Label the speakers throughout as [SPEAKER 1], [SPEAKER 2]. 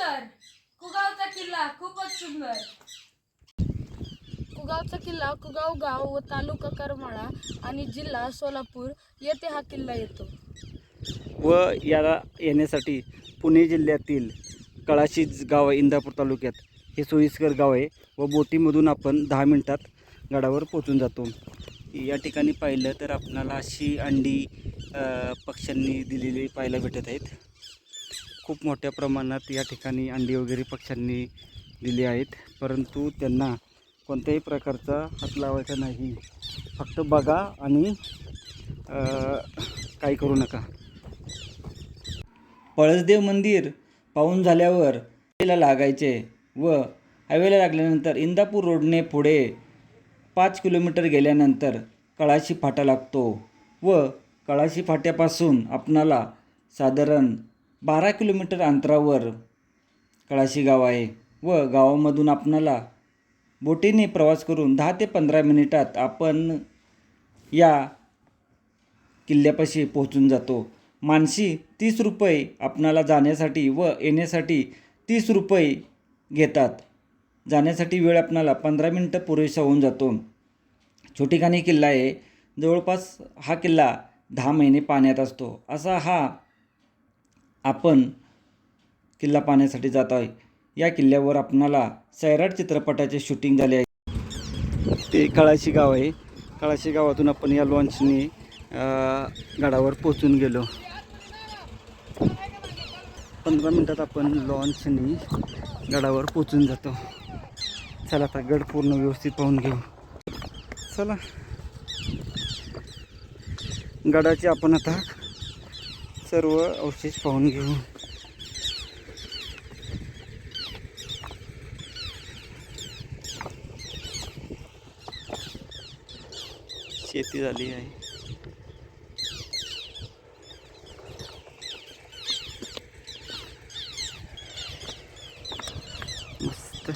[SPEAKER 1] सुंदर कुगावचा किल्ला खूपच सुंदर. कुगावचा किल्ला कुगाव गाव व तालुका करमाळा आणि जिल्हा सोलापूर येथे हा किल्ला येतो.
[SPEAKER 2] व याला येण्यासाठी पुणे जिल्ह्यातील कळाशी गाव आहे इंदापूर तालुक्यात. हे सोयीस्कर गाव आहे व बोटीमधून आपण दहा मिनटात गडावर पोचून जातो. या ठिकाणी पाहिलं तर आपणाला अशी अंडी अ, पक्ष्यांनी दिलेली पाहायला भेटत आहेत. खूप मोठ्या प्रमाणात या ठिकाणी अंडी वगैरे पक्ष्यांनी दिली आहेत. परंतु त्यांना कोणत्याही प्रकारचा हात लावायचा नाही. फक्त बघा आणि काय काही करू नका. पळसदेव मंदिर पाहून झाल्यावर हायवेला लागायचे व हायवेला लागल्यानंतर इंदापूर रोडने पुढे पाच किलोमीटर गेल्यानंतर कळाशी फाटा लागतो व कळाशी फाट्यापासून आपणाला साधारण बारा किलोमीटर अंतरावर कळाशी गाव आहे व गावामधून आपणाला बोटीने प्रवास करून दहा ते पंधरा मिनिटात आपण या किल्ल्यापाशी पोहोचून जातो. मानशी तीस रुपये आपणाला जाण्यासाठी व येण्यासाठी तीस रुपये घेतात. जाण्यासाठी वेळ आपणाला पंधरा मिनटं पुरेसा होऊन जातो. छोटीखानी किल्ला आहे. जवळपास हा किल्ला दहा महिने पाण्यात असतो. असा हा आपण किल्ला पाहण्यासाठी जात आहे. या किल्ल्यावर आपणाला सैराट चित्रपटाचे शूटिंग झाले आहे. ते कळाशी गाव आहे. कळाशी गावातून आपण या लॉन्चने गडावर पोचून गेलो. पंधरा मिनटात आपण लॉन्चने गडावर पोचून जातो. चला आता गड पूर्ण व्यवस्थित पाहून घेऊ. चला. गडाची आपण आता सर्व अवशेष पाहून घेऊ. शेती झाली आहे. मस्त.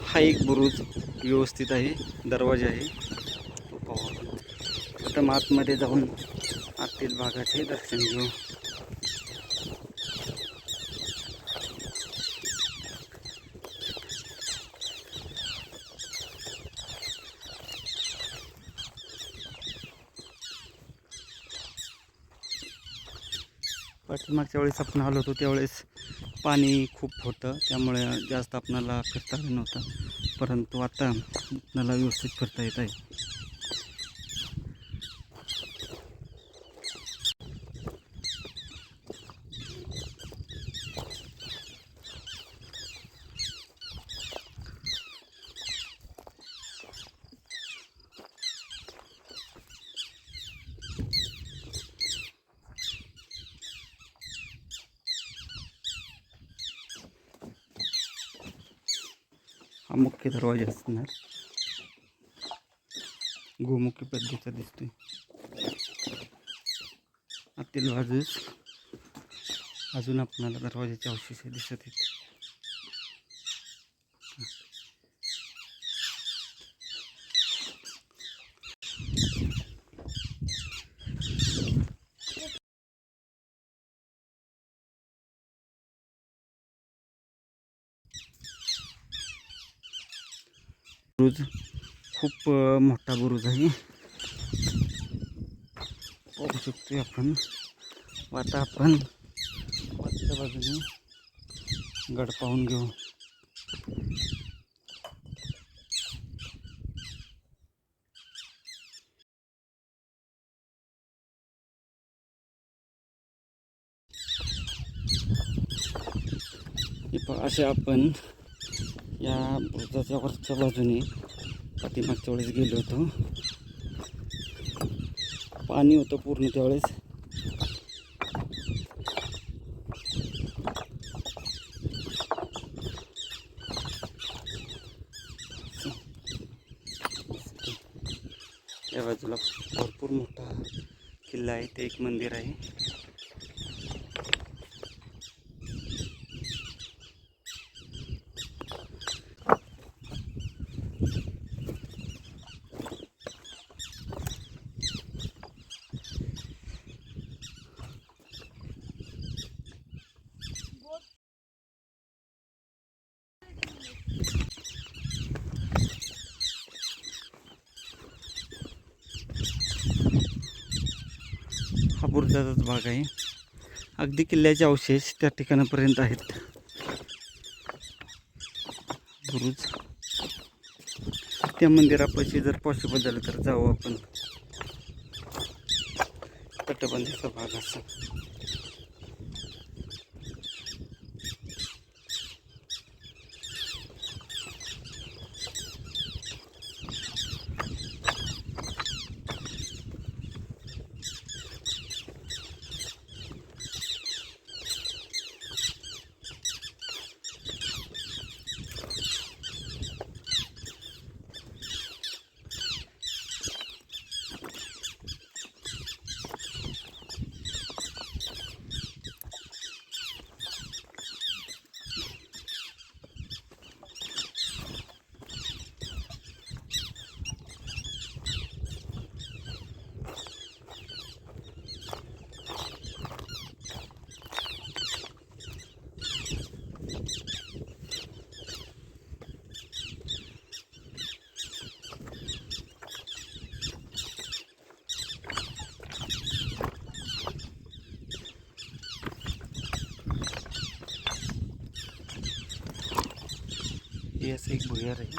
[SPEAKER 2] हा एक बुरुज व्यवस्थित आहे दरवाजा आहे. आपण प्रथम आतमध्ये जाऊन आतील भागाचे दर्शन घेऊ. मागच्या वेळेस आपण आलो होतो त्यावेळेस पाणी खूप होतं त्यामुळे जास्त आपणाला फिरता येत नव्हतं. परंतु आता आपणाला व्यवस्थित फिरता येत आहे हा मुख्य दरवाजा असणार. गोमुखी पद्धतीचा दिसतोय. आतील बाजूस अजून आपणाला दरवाजाचे अवशेष दिसत आहेत. बुरुज. खूप मोठा बुरुज आहे. पाहू शकतो आपण. आता आपण वरच्या बाजूने गड पाहून घेऊ. असे आपण या बुरुजाच्या वरच्या बाजूने पाठीमागच्या वेळेस गेलो होतो. पाणी होतं पूर्ण त्यावेळेस. या बाजूला भरपूर मोठा किल्ला आहे ते एक मंदिर आहे. हा बुरजाचाच भाग आहे. अगदी किल्ल्याचे अवशेष त्या ठिकाणापर्यंत आहेत. बुरुज. त्या मंदिरापाशी जर पॉसिबल झालं तर जाऊ आपण. तटबंदीचा भाग असा हे असं एक भुयार आहे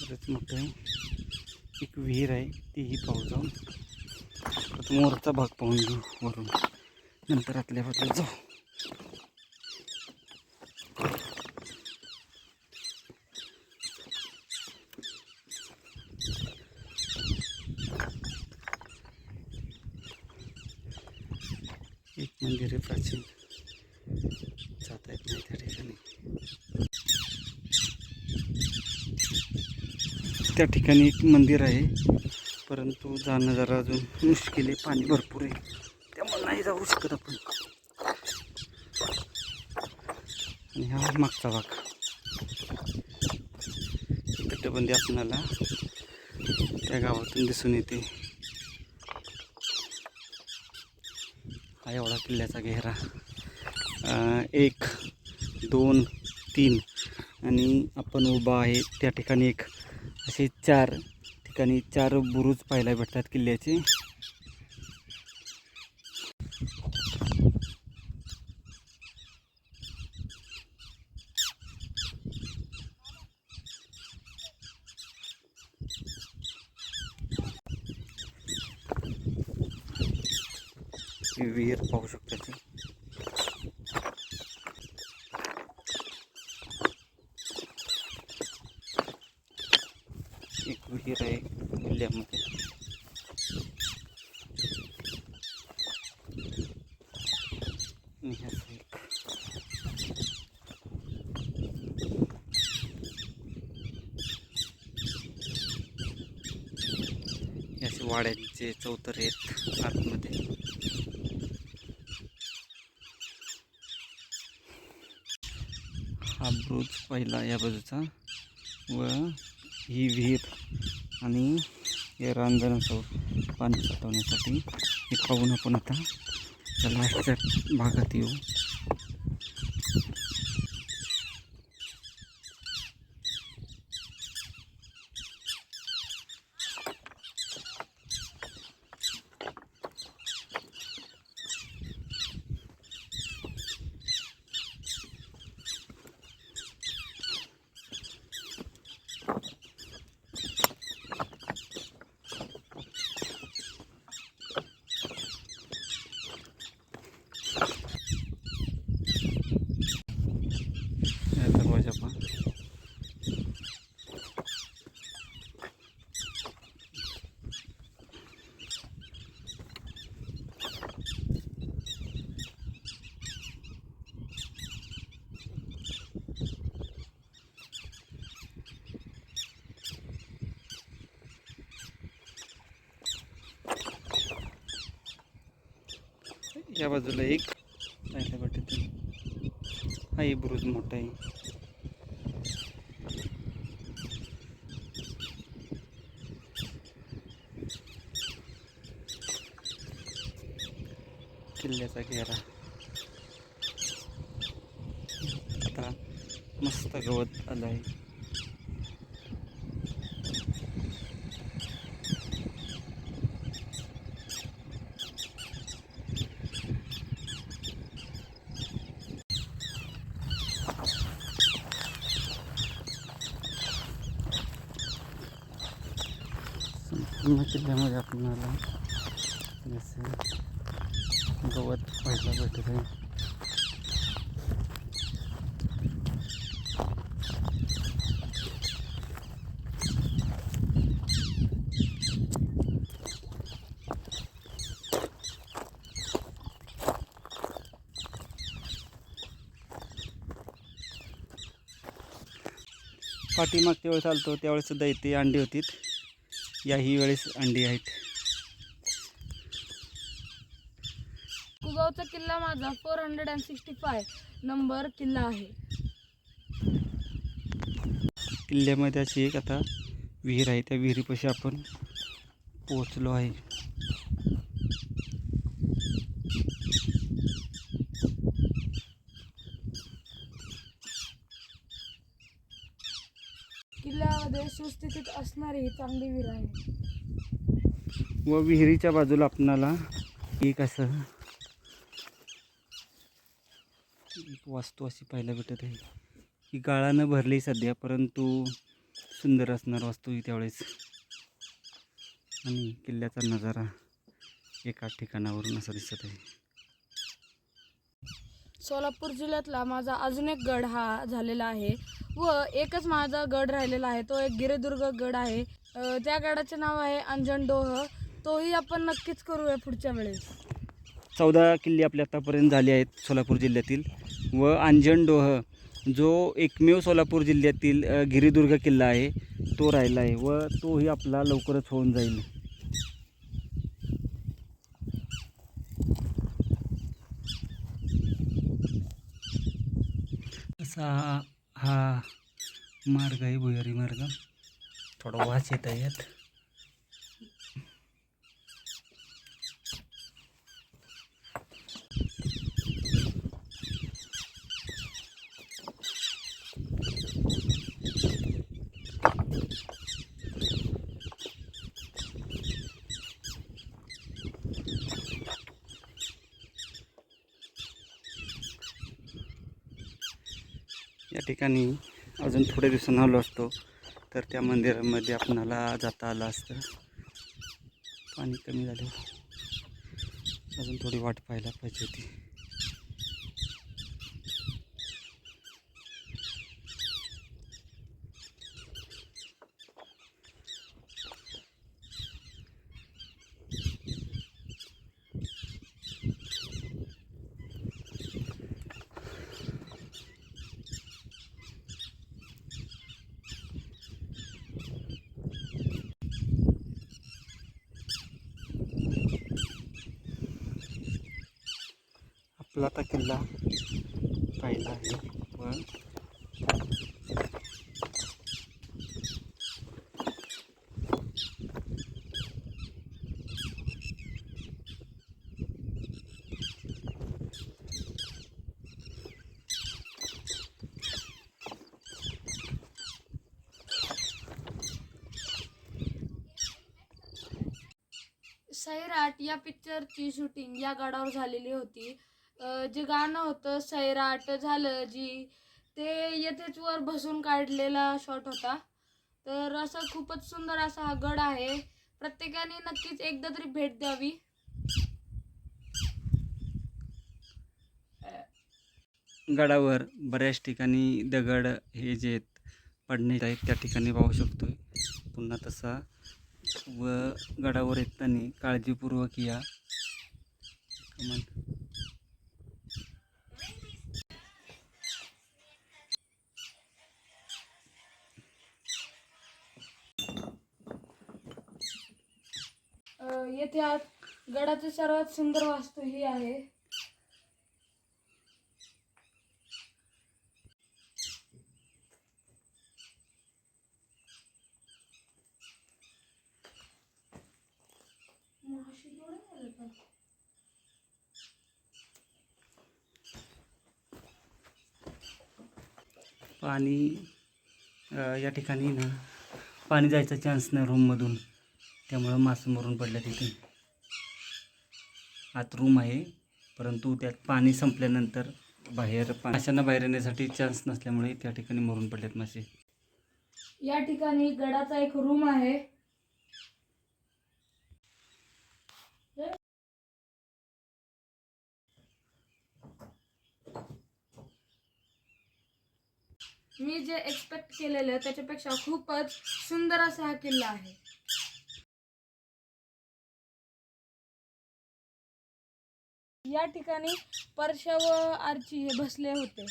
[SPEAKER 2] बरंच मोठं आहे एक विहीर आहे तीही पाहू जाऊ. प्रथम मोरचा भाग पाहून घेऊ वरून. नंतर आतल्या भागात जाऊ. एक मंदिर आहे प्राचीन. जाता येत नाही त्या ठिकाणी. त्या ठिकाणी एक मंदिर आहे. परंतु जाणं जरा अजून मुश्किल आहे. पाणी भरपूर आहे. त्यामुळे नाही जाऊ शकत आपण. आणि हा मागचा भाग. तटबंदी आपणाला त्या गावातून दिसून येते. हा एवढा किल्ल्याचा घेरा एक दोन तीन आणि आपण उभा आहे त्या ठिकाणी एक. असे चार ठिकाणी चार बुरुज पाहायला भेटतात किल्ल्याचे ही विहीर पाहू शकता ती एक विहीर आहे किल्ल्यामध्ये आणि हे असं एक हे असे वाड्यांचे चौतर आहेत आतमध्ये. हा ब्रुज पहिला या बाजूचा. व ही विहीर आणि हे रांजण पाणी साठवण्यासाठी हे पाहून आपण आता लास्टच्या भागात येऊ या दरवाजा पण या बाजूला एक. पाहायला भेटते हा ही बुरुज मोठा आहे. किल्ल्याचा घेरा. आता मस्त गवत आलं आहे पूर्ण किल्ल्यामध्ये आपल्याला. जसे गवत पाहायला भेटत आहे पाठीमागच्या वेळेस आलतो त्यावेळेस सुद्धा इथे अंडी होतीत. याही वेळेस अंडी आहेत.
[SPEAKER 1] कुगावचा किल्ला माझा four hundred and sixty five number किल्ला आहे.
[SPEAKER 2] किल्ल्यामध्ये अशी एक आता विहीर आहे. त्या विहिरीपाशी आपण पोचलो आहे.
[SPEAKER 1] सुस्थितीत असणारी ही चांगली विहीर आहे.
[SPEAKER 2] व विहिरीच्या बाजूला आपणाला एक असं एक वास्तू अशी पाहायला भेटत आहे. ही गाळानं भरली सध्या परंतु सुंदर असणार वास्तू ही त्यावेळेस. आणि किल्ल्याचा नजारा एका ठिकाणावरून असा दिसत आहे.
[SPEAKER 1] सोलापूर जिल्ह्यातला माझा अजून एक गड हा झालेला आहे. व एकच माझा गड राहिलेला आहे. तो एक गिरिदुर्ग गड आहे. त्या गडाचे नाव आहे अंजनडोह तोही आपण नक्कीच करूया पुढच्या वेळेस.
[SPEAKER 2] चौदा किल्ले आपले आतापर्यंत झाले आहेत सोलापूर जिल्ह्यातील. व अंजनडोह जो एकमेव सोलापूर जिल्ह्यातील गिरिदुर्ग किल्ला आहे तो राहिला आहे व तोही आपला लवकरच होऊन जाईल. असा हा. मार्ग आहे भुयारी मार्ग. थोडा वास येत आहेत. ठिकाणी अजून थोड्या दिवसांनी आलो असतो. तर त्या मंदिरामध्ये आपणाला जाता आलं असतं. पाणी कमी झालं. अजून थोडी वाट पाहायला पाहिजे होती. आपला आता किल्ला पाहिला आहे. व
[SPEAKER 1] सैराट या पिक्चरची शूटिंग या गडावर झालेली होती. जे गाणं होतं सैराट झालं जी ते येथेच वर बसून काढलेला शॉट होता. तर असा खूपच सुंदर असा हा गड आहे. प्रत्येकाने नक्कीच एकदा तरी भेट द्यावी.
[SPEAKER 2] गडावर बऱ्याच ठिकाणी दगड हे जे आहेत पडणे आहेत त्या ठिकाणी पाहू शकतो पुन्हा तसा व गडावर येताना काळजीपूर्वक या.
[SPEAKER 1] येथे आत गडाची सर्वात सुंदर वास्तू ही आहे. पाणी.
[SPEAKER 2] या ठिकाणी ना पाणी जायचा चान्स नाही रूममधून त्यामुळं मासे मरून पडलं तिथे आत रूम आहे परंतु त्यात पाणी संपल्यानंतर बाहेर माशांना बाहेर येण्यासाठी चान्स नसल्यामुळे त्या ठिकाणी मरून पडलेत मासे.
[SPEAKER 1] या ठिकाणी गडाचा एक रूम आहे. मी जे एक्सपेक्ट केलेलं त्याच्यापेक्षा खूपच सुंदर असा हा किल्ला आहे. या ठिकाणी परशा व आर्ची हे बसले होते.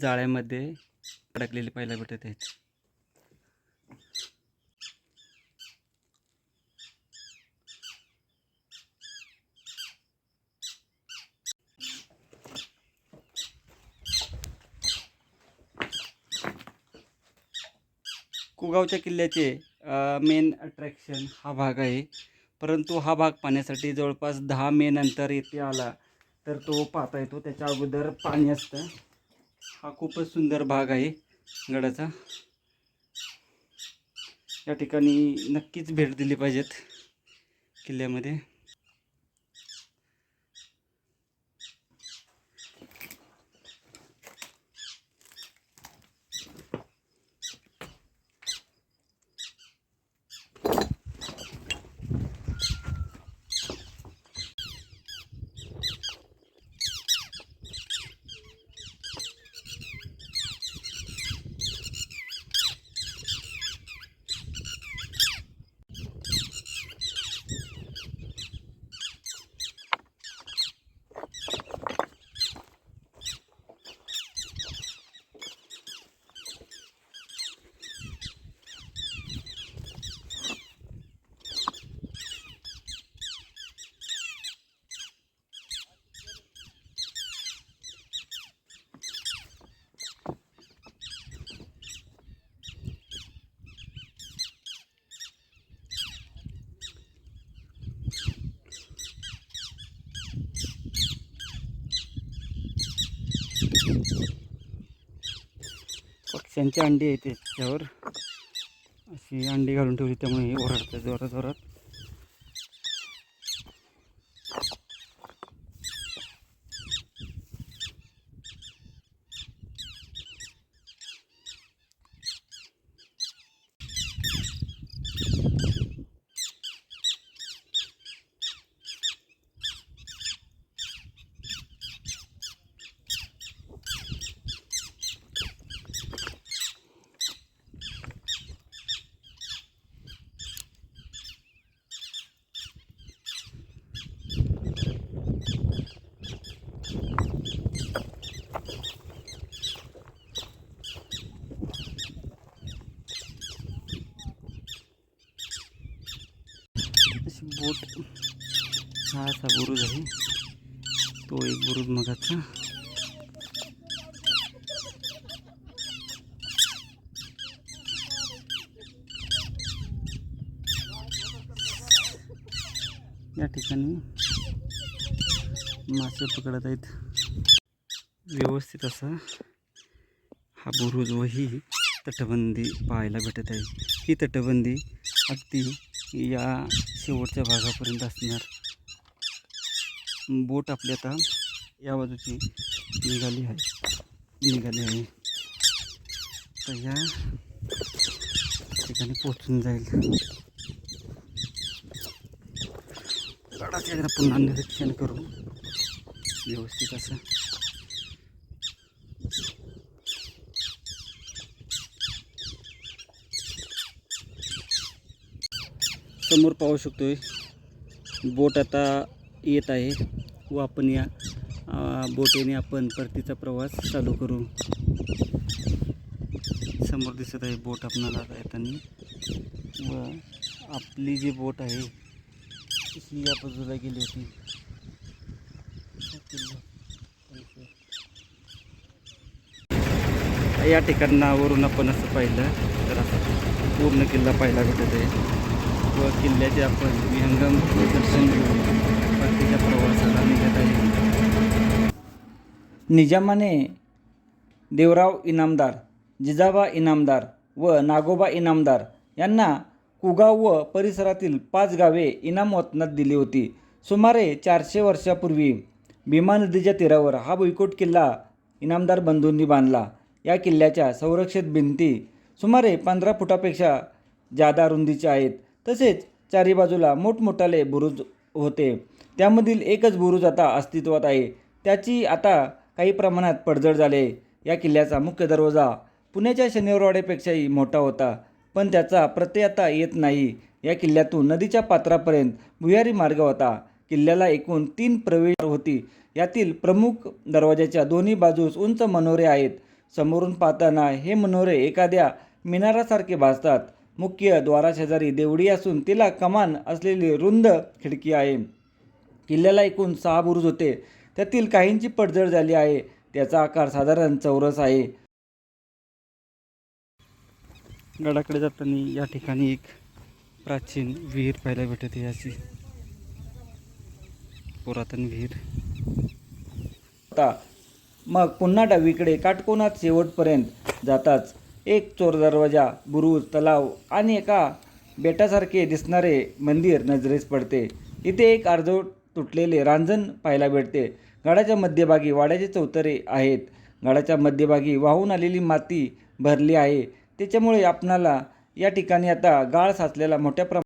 [SPEAKER 2] जाळ्यामध्ये अडकलेले पाहायला भेटत आहेत कुगावच्या किल्ल्याचे मेन अट्रॅक्शन हा भाग आहे. परंतु हा भाग पाहण्यासाठी जवळपास दहा मे नंतर येथे आला तर तो पाहता येतो. त्याच्या अगोदर पाणी असतं. हा खूपच सुंदर भाग आहे गडाचा. या ठिकाणी नक्कीच भेट दिली पाहिजेत किल्ल्यामध्ये. पक्ष्यांची अंडी आहेत त्याच्यावर अशी अंडी घालून ठेवली त्यामुळे हे ओरडतं जोरात जोरात अशी बोट हा असा बुरुज आहे. तो एक बुरुज मगाचा. या ठिकाणी मासे पकडत आहेत. व्यवस्थित असा हा बुरुज व ही तटबंदी पाहायला भेटत आहे. ही तटबंदी अगदी या शेवटच्या भागापर्यंत असणार. बोट आपली आता या बाजूची निघाली आहे. निघाली आहे. तर या ठिकाणी पोचून जाईल. गडाचे एकदा पुन्हा निरीक्षण करू व्यवस्थित असं. समोर पाहू शकतोय बोट आता येत आहे व आपण या बोटीने आपण परतीचा प्रवास चालू करू. समोर दिसत आहे बोट आपणाला येताना व आपली जी बोट आहे ही या बाजूला गेली होती. या ठिकाणावरून आपण असं पाहिलं तर असं पूर्ण किल्ला पाहायला भेटत आहे. व किल्ल्याचे आपण विहंगम दर्शन घेऊ. परतीच्या प्रवासाला निघत आहे
[SPEAKER 3] निजामाने देवराव इनामदार जिजाबा इनामदार व नागोबा इनामदार यांना कुगाव व परिसरातील पाच गावे इनाम वतनात दिली होती. सुमारे चारशे वर्षापूर्वी भीमा नदीच्या तीरावर हा भुईकोट किल्ला इनामदार बंधूंनी बांधला. या किल्ल्याच्या संरक्षित भिंती सुमारे पंधरा फुटापेक्षा जादा रुंदीच्या आहेत. तसेच चारी बाजूला मोठमोठाले बुरुज होते. त्यामधील एकच बुरुज आता अस्तित्वात आहे. त्याची आता काही प्रमाणात पडझड झाले. या किल्ल्याचा मुख्य दरवाजा पुण्याच्या शनिवारवाड्यापेक्षाही मोठा होता. पण त्याचा प्रत्यय आता येत नाही. या किल्ल्यातून नदीच्या पात्रापर्यंत भुयारी मार्ग होता. किल्ल्याला एकूण तीन प्रवेश होती. यातील प्रमुख दरवाजाच्या दोन्ही बाजूस उंच मनोरे आहेत. समोरून पाहताना हे मनोरे एखाद्या मिनारासारखे भासतात. मुख्य द्वाराशेजारी देवडी असून तिला कमान असलेली रुंद खिडकी आहे. किल्ल्याला एकूण सहा बुरुज होते. त्यातील काहींची पडझड झाली आहे. त्याचा आकार साधारण चौरस आहे.
[SPEAKER 2] गडाकडे जाताना या ठिकाणी एक प्राचीन विहीर पाहायला भेटते. याची पुरातन विहीर.
[SPEAKER 3] होता मग पुन्हा डावीकडे काटकोनात शेवटपर्यंत जाताच एक चोर दरवाजा बुरुज तलाव आणि एका बेटासारखे दिसणारे मंदिर नजरेस पडते. इथे एक अर्धवट तुटलेले रांजण पाहायला भेटते. गडाच्या मध्यभागी वाड्याचे चौतरे आहेत. गडाच्या मध्यभागी वाहून आलेली माती भरली आहे. त्याच्यामुळे आपणाला या ठिकाणी आता गाळ साचलेला मोठ्या प्रमा